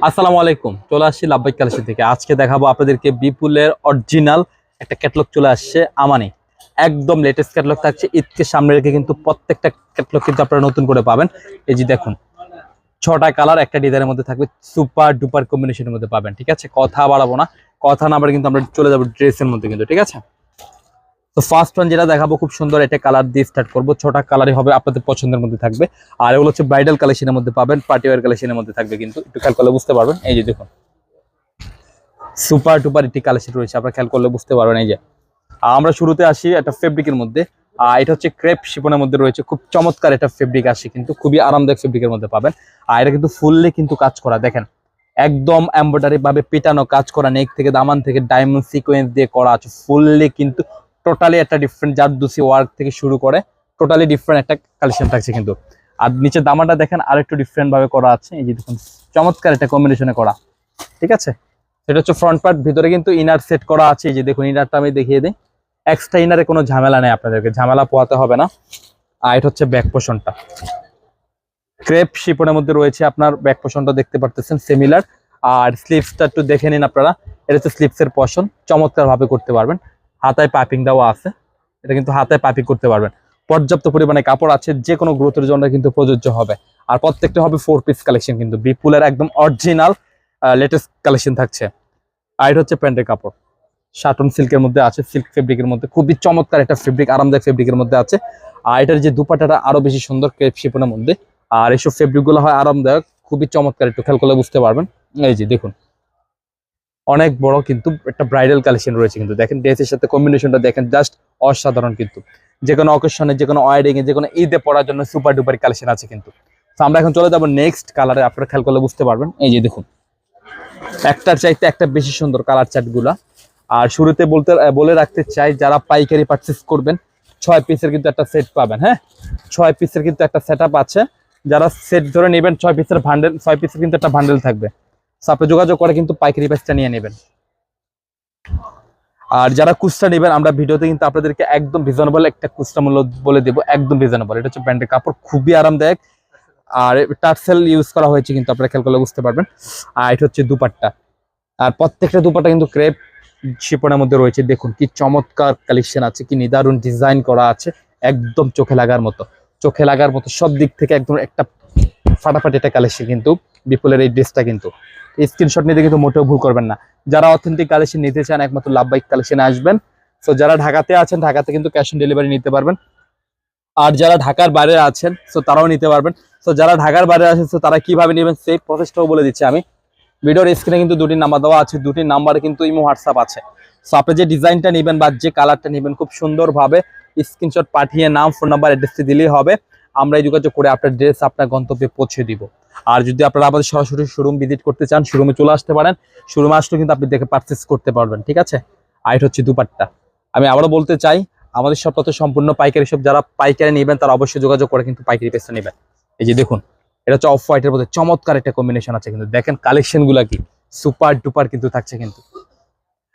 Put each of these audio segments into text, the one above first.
আসসালামু আলাইকুম, চলে আসছি লাভবাইক কালেকশন থেকে। আজকে দেখাবো আপনাদেরকে বিপুলের অরিজিনাল একটা ক্যাটলগ চলে আসছে আমানি একদম লেটেস্ট ক্যাটলগ থাকছে, ঈদকে সামনে রেখে কিন্তু প্রত্যেকটা ক্যাটলগ কিন্তু আপনারা নতুন করে পাবেন। এই যে দেখুন, ছটা কালার একটা ডিজাইনের মধ্যে থাকবে সুপার ডুপার কম্বিনেশনের মধ্যে পাবেন, ঠিক আছে? কথা বাড়াবো না, কথা না বাড়ে কিন্তু আমরা চলে যাব ড্রেসের মধ্যে কিন্তু, ঠিক আছে? তো ফার্স্ট ওয়ান যেটা দেখাবো খুব সুন্দর, এটা কালার দিয়ে স্টার্ট করব। ছটা কালারই হবে আপনাদের পছন্দের মধ্যে থাকবে। আর এগুলো হচ্ছে ব্রাইডাল কালেকশনের মধ্যে পাবেন পার্টি ওয়ার কালেকশনের মধ্যে থাকবে কিন্তু। একটু খেয়াল করলে বুঝতে পারবেন। এই যে দেখুন। সুপার টুপার একটি কালেকশন রয়েছে, আপনারা খেয়াল করলে বুঝতে পারবেন। এই যে, আমরা শুরুতে আসি একটা ফেব্রিকের মধ্যে। আর এটা হচ্ছে ক্রেপ শিপনের মধ্যে রয়েছে, খুব চমৎকার একটা ফেব্রিক আসে কিন্তু, খুবই আরামদায়ক ফেব্রিকের মধ্যে পাবেন। আর এটা কিন্তু ফুললি কিন্তু কাজ করা, দেখেন। একদম এম্ব্রয়ডারি ভাবে পেটানো, কাজ করা নেক থেকে, দামান থেকে ডায়মন্ড সিকোয়েন্স দিয়ে করা আছে ফুললি কিন্তু টোটালি একটা ডিফারেন্ট জারদুসি ওয়ার্ক থেকে শুরু করে টোটালি ডিফারেন্ট একটা কালেকশন থাকছে কিন্তু। আর নিচে দামাটা দেখেন আর একটু ডিফারেন্ট ভাবে করা আছে। এই যে দেখুন, চমৎকার একটা কম্বিনেশনে করা। ঠিক আছে? সেটা হচ্ছে ফ্রন্ট পার্ট ভিতরে কিন্তু ইনার সেট করা আছে। এই যে দেখুন ইনারটা আমি দেখিয়ে দিই। এক্সট্রা ইনারে কোনো ঝামেলা নেই আপনাদেরকে, ঝামেলা পোয়াতে হবে না। আর এটা হচ্ছে ব্যাক পোষণটা ক্রেপ শিপনের মধ্যে রয়েছে আপনার ব্যাক পোষণটা দেখতে পারতেছেন সিমিলার আর স্লিপসটা একটু দেখে নিন আপনারা। এটা হচ্ছে স্লিপসের পশন চমৎকার ভাবে করতে পারবেন। হাতায় পাইপিং দেওয়া আছে। এটা কিন্তু হাতায় পাইপিং করতে পারবেন। পর্যাপ্ত পরিমাণে কাপড় আছে যে কোনো গ্রোথের জন্য কিন্তু প্রযোজ্য হবে। আর প্রত্যেকটা হবে ফোর পিস কালেকশন কিন্তু। বিপুলের একদম অরিজিনাল লেটেস্ট কালেকশন থাকছে। আর এটা হচ্ছে প্যান্টের কাপড়। শাটন সিল্কের মধ্যে আছে সিল্ক ফেব্রিকের মধ্যে। খুবই চমৎকার একটা ফেব্রিক আরামদায়ক ফেব্রিকের মধ্যে আছে। আর এটার যে দুপাটাটা আরও বেশি সুন্দর ক্রেপ শিপনের মধ্যে। আর এইসব ফেব্রিকগুলো হয় আরামদায়ক, খুবই চমৎকার একটু। খেয়াল করলে বুঝতে পারবেন। এই যে দেখুন। অনেক বড় কিন্তু একটা ব্রাইডাল কালেকশন রয়েছে কিন্তু। দেখেন ড্রেসের সাথে কম্বিনেশনটা দেখেন জাস্ট অসাধারণ কিন্তু। যে কোনো অকেশনে যে কোনো ওয়াইডিং এ, যে কোনো ঈদে পড়ার জন্য সুপার ডুপার কালেকশন আছে কিন্তু। তো আমরা এখন চলে যাব নেক্সট কালারে আপনারা খেয়াল করলে বুঝতে পারবেন। এই যে দেখুন, একটার চাইতে একটা বেশি সুন্দর কালার চার্টগুলা আর শুরুতে বলতে, বলে রাখতে চাই, যারা পাইকারি পারচেস করবেন, ছয় পিসের কিন্তু একটা সেট পাবেন হ্যাঁ? ছয় পিসের কিন্তু একটা সেট আছে। যারা সেট ধরে নেবেন, ছয় পিসের ভান্ডেল ছয় পিসের কিন্তু একটা ভান্ডেল থাকবে। আপনি যোগাযোগ করে কিন্তু পাইকারি প্রাইসটা নিয়ে নেবেন। আর যারা কুচটা নেবেন, আমরা ভিডিওতে কিন্তু আপনাদেরকে একদম রিজনেবল একটা কুচটা মূল্য বলে দেবো, একদম রিজনেবল এটা হচ্ছে ব্র্যান্ডের কাপড়, খুবই আরামদায়ক। আর টার্সেল ইউজ করা হয়েছে কিন্তু আপনারা খেয়াল করলে বুঝতে পারবেন। আর এটা হচ্ছে দুপাট্টা। আর প্রত্যেকটা দুপাট্টা কিন্তু ক্রেপ শিপনের মধ্যে রয়েছে। দেখুন কি চমৎকার কালেকশন আছে, কি নিদারুণ ডিজাইন করা আছে। একদম চোখে লাগার মতো। চোখে লাগার মতো, সব দিক থেকে একদম একটা ফাটাফাটি একটা কালেকশন কিন্তু বিপুলের এই ড্রেসটা কিন্তু। স্ক্রিনশট নিতে কিন্তু মোটেও ভুল করবেন না। যারা অথেন্টিক কালেকশন নিতে চান, একমাত্র লাভ বাইক কালেকশনে আসবেন। তো যারা ঢাকাতে আছেন, ঢাকাতে কিন্তু ক্যাশ অন ডেলিভারি নিতে পারবেন। আর যারা ঢাকার বাইরে আছেন তো তারাও নিতে পারবেন। তো যারা ঢাকার বাইরে আছেন তো তারা কীভাবে নেবেন, সেই প্রসেসটাও বলে দিচ্ছি আমি। ভিডিওর স্ক্রিনে কিন্তু দুটি নাম্বার দেওয়া আছে, দুটি নাম্বারে কিন্তু ইমো হোয়াটসঅ্যাপ আছে। সো আপনি যে ডিজাইনটা নেবেন বা যে কালারটা নেবেন, খুব সুন্দরভাবে স্ক্রিনশট পাঠিয়ে নাম ফোন নাম্বার অ্যাড্রেসটি দিলেই হবে। আমরা এই যোগাযোগ করে আপনার ড্রেস আপনার গন্তব্যে পৌঁছে দিব। আর যদি আপনারা আমাদের সরাসরি শোরুম ভিজিট করতে চান শোরুমে চলে আসতে পারেন। শোরুমে আসলে কিন্তু আপনি দেখে পারচেস করতে পারবেন, ঠিক আছে? আর এটা হচ্ছে দুপাট্টা। আমি আবারও বলতে চাই, আমাদের সব তথ্য সম্পূর্ণ পাইকারি সব যারা পাইকারি নেবেন, তারা অবশ্যই যোগাযোগ করে কিন্তু পাইকারি পেসটা নেবেন। এই যে দেখুন, এটা হচ্ছে অফ হোয়াইটের মধ্যে চমৎকার একটা কম্বিনেশন আছে কিন্তু। দেখেন কালেকশনগুলা কি? সুপার ডুপার কিন্তু থাকছে কিন্তু।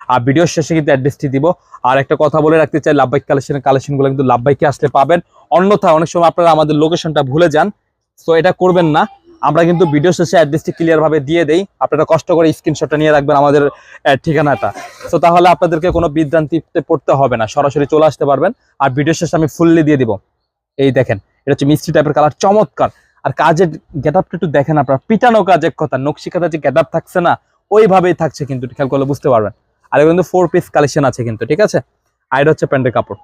আর ভিডিওর শেষে কিন্তু অ্যাড্রেসটি দিব। আর একটা কথা বলে রাখতে চাই, লাভবাইক কালেকশনের কালেকশনগুলো কিন্তু লাভবাইকে আসলে পাবেন। অন্যথা অনেক সময় আপনারা আমাদের লোকেশনটা ভুলে যান। তো এটা করবেন না। আমরা কিন্তু ভিডিও শেষে অ্যাড্রেসটি ক্লিয়ার ভাবে দিয়ে দেই। আপনারা কষ্ট করে স্ক্রিনশটটা নিয়ে রাখবেন আমাদের ঠিকানাটা। তো তাহলে আপনাদেরকে কোনো বিভ্রান্তিতে পড়তে হবে না। সরাসরি চলে আসতে পারবেন। আর ভিডিও শেষে আমি ফুললি দিয়ে দিব। এই দেখেন, এটা হচ্ছে মিষ্টি টাইপের কালার চমৎকার। আর কাজের গেট আপটা একটু দেখেন আপনারা। পিটানো কাজ এক কথা, নকশি যে গেট আপ থাকছে না, ওইভাবেই থাকছে কিন্তু, খেয়াল করলে বুঝতে পারবেন। আর কিন্তু ফোর পিস কালেকশন আছে কিন্তু, ঠিক আছে? আর এটা হচ্ছে প্যান্টের কাপড়।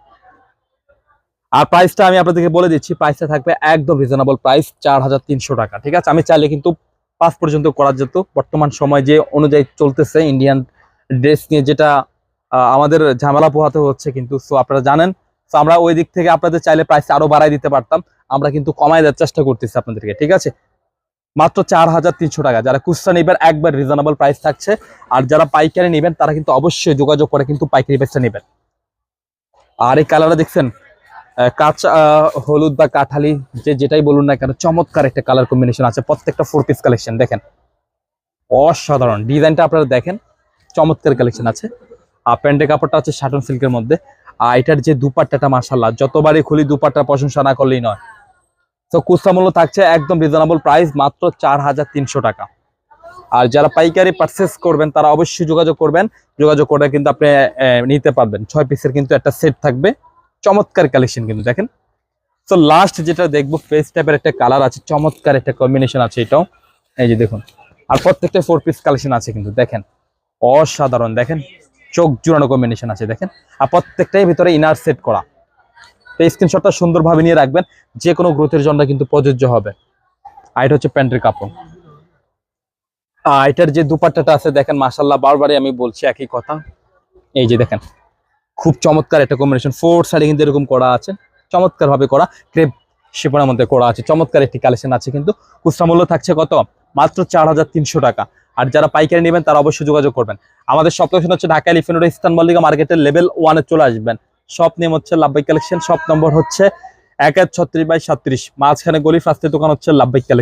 আর প্রাইসটা আমি আপনাদেরকে বলে দিচ্ছি প্রাইসটা থাকবে একদম রিজনেবল প্রাইস চার হাজার তিনশো টাকা, ঠিক আছে? আমি চাইলে কিন্তু পাঁচ পর্যন্ত করা যেত, বর্তমান সময় যে অনুযায়ী চলতেছে ইন্ডিয়ান ড্রেস নিয়ে যেটা আমাদের ঝামেলা পোহাতে হচ্ছে কিন্তু সো আপনারা জানেন তো আমরা ওই দিক থেকে আপনাদের চাইলে প্রাইস আরও বাড়াই দিতে পারতাম, আমরা কিন্তু কমাই দেওয়ার চেষ্টা করতেছি আপনাদেরকে, ঠিক আছে? মাত্র চার হাজার তিনশো টাকা, যারা খুচরা নেবেন, একবার রিজনেবল প্রাইস থাকছে, আর যারা পাইকারি নেবেন, তারা কিন্তু অবশ্যই যোগাযোগ করে কিন্তু পাইকারি প্রাইসটা নেবেন। আর এই কালারটা দেখছেন? কাঁচা হলুদ বা কাঁঠালি, যে যেটাই বলুন না কেন, চমৎকার একটা কালার কম্বিনেশন আছে প্রত্যেকটা ফোর পিস কালেকশন দেখেন। অসাধারণ। ডিজাইনটা আপনারা দেখেন, চমৎকার কালেকশন আছে। আর প্যান্টের কাপড়টা হচ্ছে শাটন সিল্কের মধ্যে। আর এটার যে দুপাট্টাটা মার্শাল্লাহ যতবারই খুলি, দুপাট্টা প্রশংসা না করলেই নয়। তো কুস্তা মূল্য থাকছে একদম রিজনেবল প্রাইস মাত্র চার হাজার তিনশো টাকা। আর যারা পাইকারি পারচেস করবেন, তারা অবশ্যই যোগাযোগ করবেন। যোগাযোগ করে কিন্তু আপনি নিতে পারবেন। ছয় পিসের কিন্তু একটা সেট থাকবে। চমৎকার কালেকশন কিন্তু দেখেন। তো লাস্ট যেটা দেখব ফেস টাইপের একটা কালার আছে, চমৎকার একটা কম্বিনেশন আছে এটাও। এই যে দেখুন, আর প্রত্যেকটা ফোর পিস কালেকশন আছে কিন্তু, দেখেন। অসাধারণ, দেখেন। চোখ জুড়ানো কম্বিনেশন আছে, দেখেন। আর প্রত্যেকটাই ভিতরে ইনার সেট করা। তো স্ক্রিনশটটা সুন্দরভাবে নিয়ে রাখবেন যে কোনো গ্রোথের জন্য কিন্তু প্রযোজ্য হবে। আর এটা হচ্ছে প্যান্টের কাপড়। আর এটার যে দুপাট্টাটা আছে, দেখেন মাসাল্লাহ বারবারই আমি বলছি একই কথা। এই যে দেখেন খুব চমৎকার একটা কম্বিনেশন ফোর সাইডে কিন্তু এরকম করা আছে। চমৎকার ভাবে করা। ক্রেপ শিপনের মধ্যে করা আছে। চমৎকার একটি কালেকশন আছে কিন্তু। খুচরা মূল্য থাকছে কত? মাত্র চার হাজার তিনশো টাকা। আর যারা পাইকারি নেবেন, তারা অবশ্যই যোগাযোগ করবেন। আমাদের সব হচ্ছে ঢাকা এলিফেন্ট রোড ইস্তান মল্লিকা মার্কেটের লেভেল ওয়ানে চলে আসবেন। শপ নেম হচ্ছে লাভবাই কালেকশন শপ নম্বর হচ্ছে এক এক ছত্রিশ বাই সাত্রিশ। মাঝখানে গলি ফার্স্টের দোকান হচ্ছে লাভবাই কালেকশন